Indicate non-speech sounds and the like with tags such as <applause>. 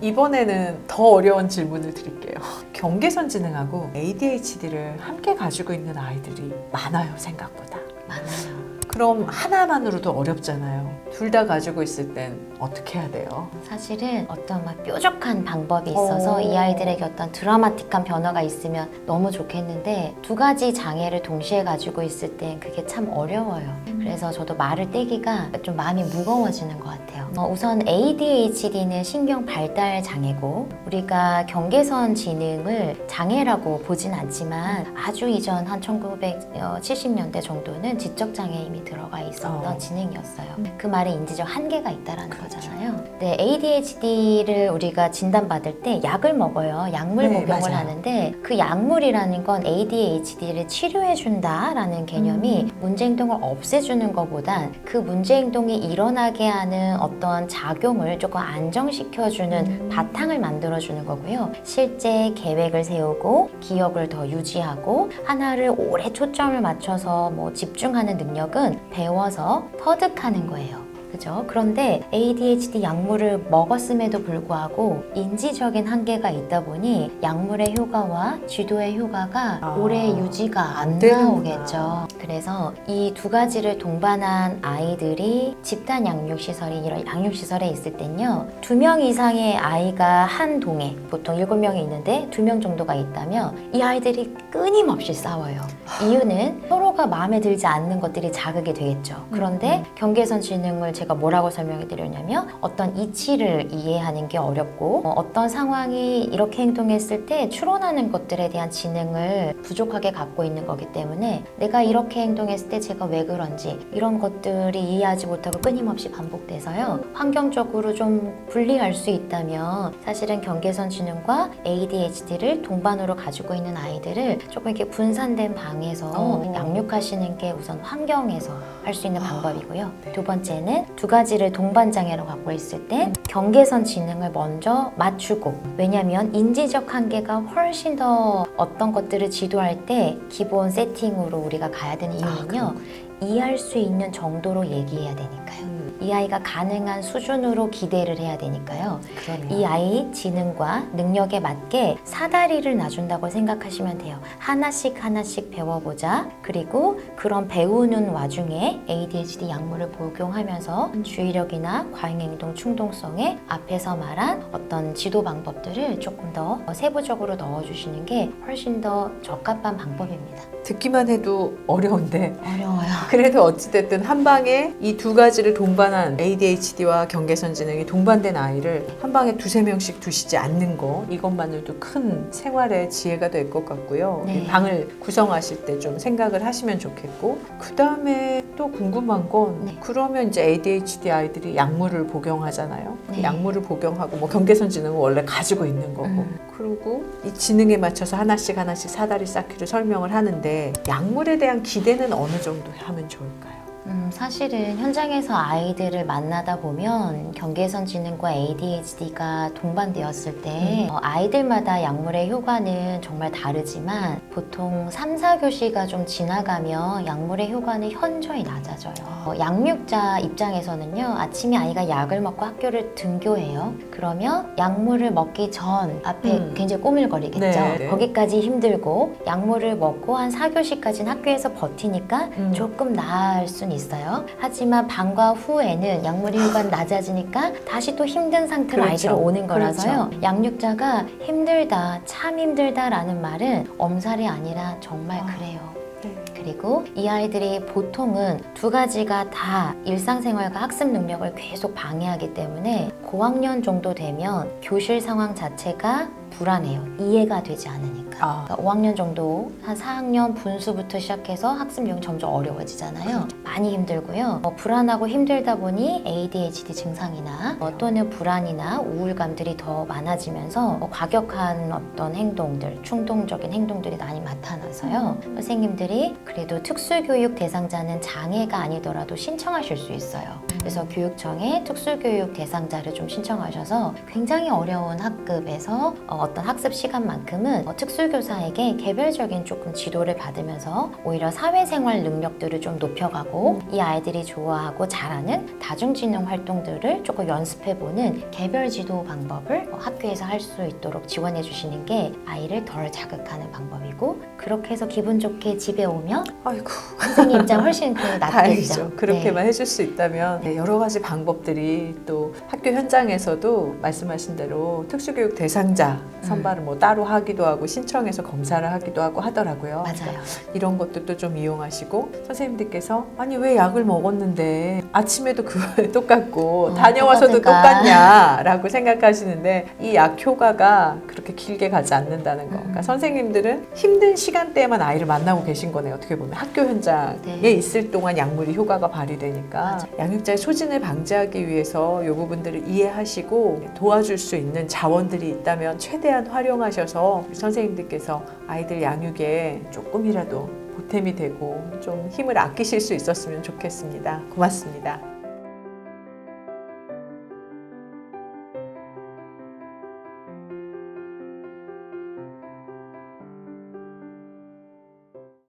이번에는 더 어려운 질문을 드릴게요. 경계선 지능하고 ADHD를 함께 가지고 있는 아이들이 많아요, 생각보다. 많아요. 그럼 하나만으로도 어렵잖아요. 둘 다 가지고 있을 땐 어떻게 해야 돼요? 사실은 어떤 막 뾰족한 방법이 있어서 오. 이 아이들에게 어떤 드라마틱한 변화가 있으면 너무 좋겠는데 두 가지 장애를 동시에 가지고 있을 땐 그게 참 어려워요. 그래서 저도 말을 떼기가 좀 마음이 무거워지는 것 같아요. 어, 우선 ADHD는 신경 발달 장애고 우리가 경계선 지능을 장애라고 보진 않지만 아주 이전 한 1970년대 정도는 지적 장애 이미 들어가 있었던 어. 지능이었어요. 그 말에 인지적 한계가 있다라는 그렇죠. 거잖아요. 네, ADHD를 우리가 진단받을 때 약을 먹어요. 약물 네, 복용을 맞아요. 하는데 그 약물이라는 건 ADHD를 치료해 준다라는 개념이 음. 문제 행동을 없애주는 것보단 그 문제 행동이 일어나게 하는 어떤 작용을 조금 안정시켜주는 음. 바탕을 만들어주는 거고요. 실제 계획을 세우고 기억을 더 유지하고 하나를 오래 초점을 맞춰서 뭐 집중하는 능력은 배워서 터득하는 거예요. 그죠? 그런데 ADHD 약물을 먹었음에도 불구하고 인지적인 한계가 있다 보니 약물의 효과와 지도의 효과가 아, 오래 유지가 안. 나오겠죠. 그래서 이 두 가지를 동반한 아이들이 집단 양육시설이 이런 양육시설에 있을 땐요. 두 명 이상의 아이가 한 동에 보통 일곱 명이 있는데 두 명 정도가 있다면 이 아이들이 끊임없이 싸워요. 이유는 서로가 마음에 들지 않는 것들이 자극이 되겠죠. 그런데 경계선 지능을 제가 뭐라고 설명해 드렸냐면 어떤 이치를 이해하는 게 어렵고 어, 어떤 상황이 이렇게 행동했을 때 추론하는 것들에 대한 지능을 부족하게 갖고 있는 거기 때문에 내가 이렇게 행동했을 때 제가 왜 그런지 이런 것들이 이해하지 못하고 끊임없이 반복돼서요. 환경적으로 좀 불리할 수 있다면 사실은 경계선 지능과 ADHD를 동반으로 가지고 있는 아이들을 조금 이렇게 분산된 방에서 어. 양육하시는 게 우선 환경에서 할 수 있는 방법이고요. 네. 두 번째는 두 가지를 동반 장애로 갖고 있을 때 경계선 지능을 먼저 맞추고 왜냐하면 인지적 한계가 훨씬 더 어떤 것들을 지도할 때 기본 세팅으로 우리가 가야 되는 이유는요. 이해할 수 있는 정도로 얘기해야 되니까요. 음, 이 아이가 가능한 수준으로 기대를 해야 되니까요. 그러네요. 이 아이 지능과 능력에 맞게 사다리를 놔준다고 생각하시면 돼요. 하나씩 하나씩 배워보자. 그리고 그런 배우는 와중에 ADHD 약물을 복용하면서 주의력이나 과잉행동 충동성에 앞에서 말한 어떤 지도 방법들을 조금 더 세부적으로 넣어주시는 게 훨씬 더 적합한 방법입니다. 듣기만 해도 어려운데 어려워요. 그래도 어찌됐든 한 방에 이 두 가지를 동반 한 ADHD와 경계선 지능이 동반된 아이를 한 방에 두세 명씩 두시지 않는 거 이것만으로도 큰 생활의 지혜가 될 것 같고요. 네. 이 방을 구성하실 때 좀 생각을 하시면 좋겠고 그 다음에 또 궁금한 건 네. 그러면 이제 ADHD 아이들이 약물을 복용하잖아요. 그 네. 약물을 복용하고 뭐 경계선 지능은 원래 가지고 있는 거고 음. 그리고 이 지능에 맞춰서 하나씩 하나씩 사다리 쌓기를 설명을 하는데 약물에 대한 기대는 어느 정도 하면 좋을까요? 음, 사실은 현장에서 아이들을 만나다 보면 경계선 지능과 ADHD가 동반되었을 때 음. 어, 아이들마다 약물의 효과는 정말 다르지만 보통 3, 4교시가 좀 지나가면 약물의 효과는 현저히 낮아져요. 어, 양육자 입장에서는요, 아침에 아이가 약을 먹고 학교를 등교해요. 그러면 약물을 먹기 전 앞에 음. 굉장히 꼬물거리겠죠. 네, 네. 거기까지 힘들고 약물을 먹고 한 4교시까지는 학교에서 버티니까 음. 조금 나을 순 있어요. 하지만 방과 후에는 약물의 효과는 낮아지니까 다시 또 힘든 상태로 그렇죠. 아이들이 오는 거라서요. 그렇죠. 양육자가 힘들다, 참 힘들다라는 말은 엄살이 아니라 정말 아. 그래요. 네. 그리고 이 아이들이 보통은 두 가지가 다 일상생활과 학습 능력을 계속 방해하기 때문에 고학년 정도 되면 교실 상황 자체가 불안해요. 이해가 되지 않으니까. 아. 그러니까 5학년 정도, 한 4학년 분수부터 시작해서 학습력이 점점 어려워지잖아요. 많이 힘들고요. 어, 불안하고 힘들다 보니 ADHD 증상이나 어, 또는 불안이나 우울감들이 더 많아지면서 어, 과격한 어떤 행동들, 충동적인 행동들이 많이 나타나서요. 선생님들이 그래도 특수교육 대상자는 장애가 아니더라도 신청하실 수 있어요. 그래서 교육청에 특수교육 대상자를 좀 신청하셔서 굉장히 어려운 학급에서 어, 어떤 학습 시간만큼은 어, 특수교사에게 개별적인 조금 지도를 받으면서 오히려 사회생활 능력들을 좀 높여가고 이 아이들이 좋아하고 잘하는 다중지능 활동들을 조금 연습해보는 개별 지도 방법을 어, 학교에서 할 수 있도록 지원해 주시는 게 아이를 덜 자극하는 방법이고 그렇게 해서 기분 좋게 집에 오면 아이고 선생님 입장 훨씬 그 <laughs> 낫겠죠. 다행이죠. 그렇게만 네. 해줄 수 있다면 네, 여러 가지 방법들이 또 학교 현장에서도 말씀하신 대로 특수교육 대상자 선발을 뭐 따로 하기도 하고 신청해서 검사를 하기도 하고 하더라고요. 맞아요. 이런 것들도 좀 이용하시고 선생님들께서 아니 왜 약을 먹었는데 아침에도 그 <laughs> 똑같고 어, 다녀와서도 똑같을까? 똑같냐라고 생각하시는데 이 약 효과가 그렇게 길게 가지 않는다는 거. 그러니까 음. 선생님들은 힘든 시간대에만 아이를 만나고 계신 거네요. 어떻게 보면 학교 현장에 네. 있을 동안 약물이 효과가 발휘되니까 맞아. 양육자의 소진을 방지하기 위해서 이 부분들을 이해하시고 도와줄 수 있는 자원들이 있다면 최대한 활용하셔서 선생님들께서 아이들 양육에 조금이라도 보탬이 되고 좀 힘을 아끼실 수 있었으면 좋겠습니다. 고맙습니다.